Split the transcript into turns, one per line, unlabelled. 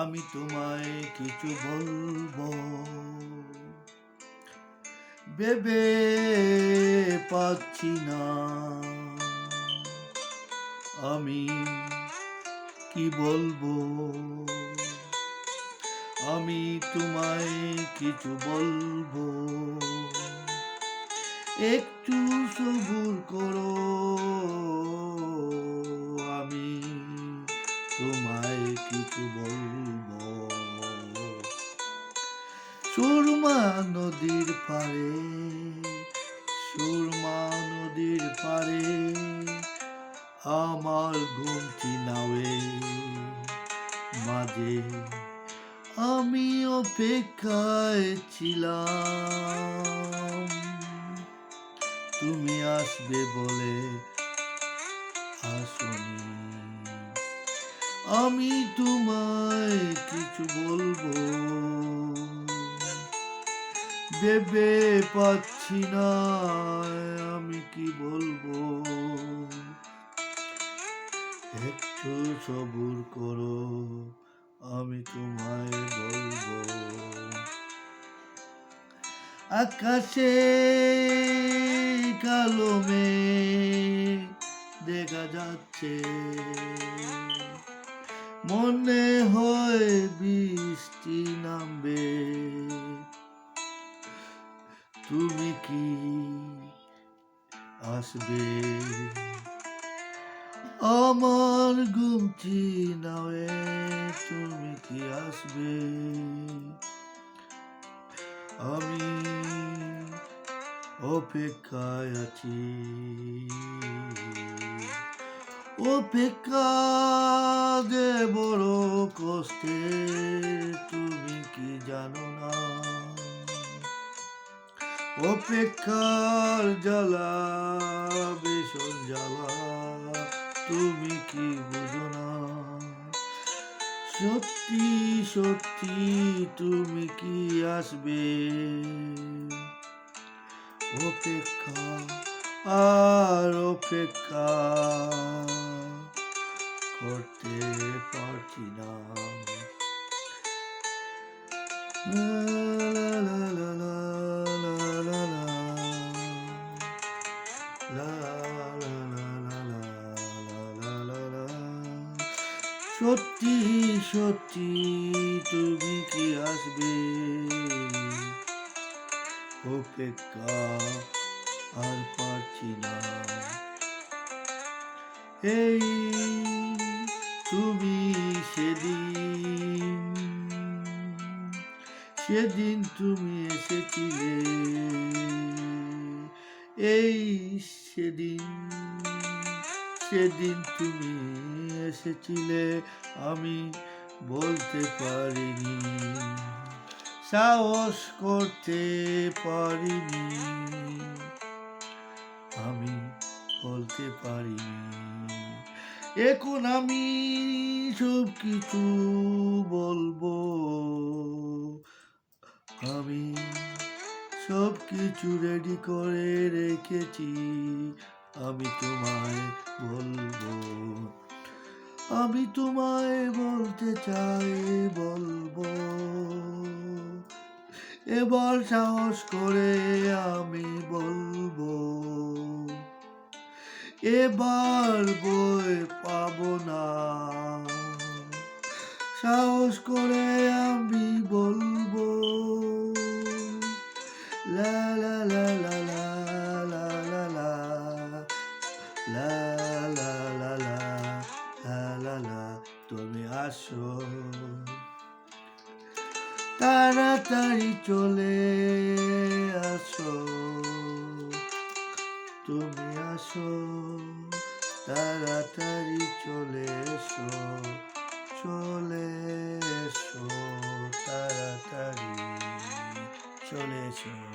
আমি তোমায় কিছু বলব। ভেবে পাচ্ছি না। আমি কি বলব? আমি তোমায় কিছু বলব। একটু সবুর সুরমা নদীর পারে সুরমা নদীর পারে আমার ঘুমটি নাওয়ে। মাঝে আমি অপেক্ষায় ছিলাম। তুমি আসবে বলে আসনি। আমি তোমায় ভেবে পাচ্ছি না, আমি কি বলব? একটু সবুর করো, আমি তোমায় বলব। আকাশে কালো মেঘ দেখা যাচ্ছে। মনে হয় বৃষ্টি নামবে। কি আসবে? আমার ঘুমটি নাওয়ে তুমি কি আসবে? আমি অপেক্ষায় আছি। অপেক্ষা যে বড় কষ্টে, তুমি কি জানো না? অপেক্ষার জ্বালা, ভীষণ জ্বালা, তুমি কি বুঝো না? সত্যি সত্যি তুমি কি আসবে? অপেক্ষা আর অপেক্ষা করতে পারছি না। সত্যি সত্যি তুমি কি আসবে? অপেক্ষা আর পারছি না। এই তুমি সেদিন সেদিন তুমি এসেছিলে। এই সেদিন সেদিন তুমি এসেছিলে, আমি বলতে পারিনি। সাহস করতে পারিনি, আমি বলতে পারিনি। এখন আমি সব কিছু বলব, আমি সব কিছু রেডি করে রেখেছি, আমি তোমায় বলব। আমি তোমায় বলতে চাই, বলব। এবার সাহস করে আমি বলব। এবার বই পাব না। সাহস করে আমি বলব। লা লা লা লা লা লা লা, তুমি আসো। তাড়াতাড়ি চলে আসো। তুমি আসো। তাড়াতাড়ি চলে এসো। চলে এসো। তাড়াতাড়ি চলে এসো।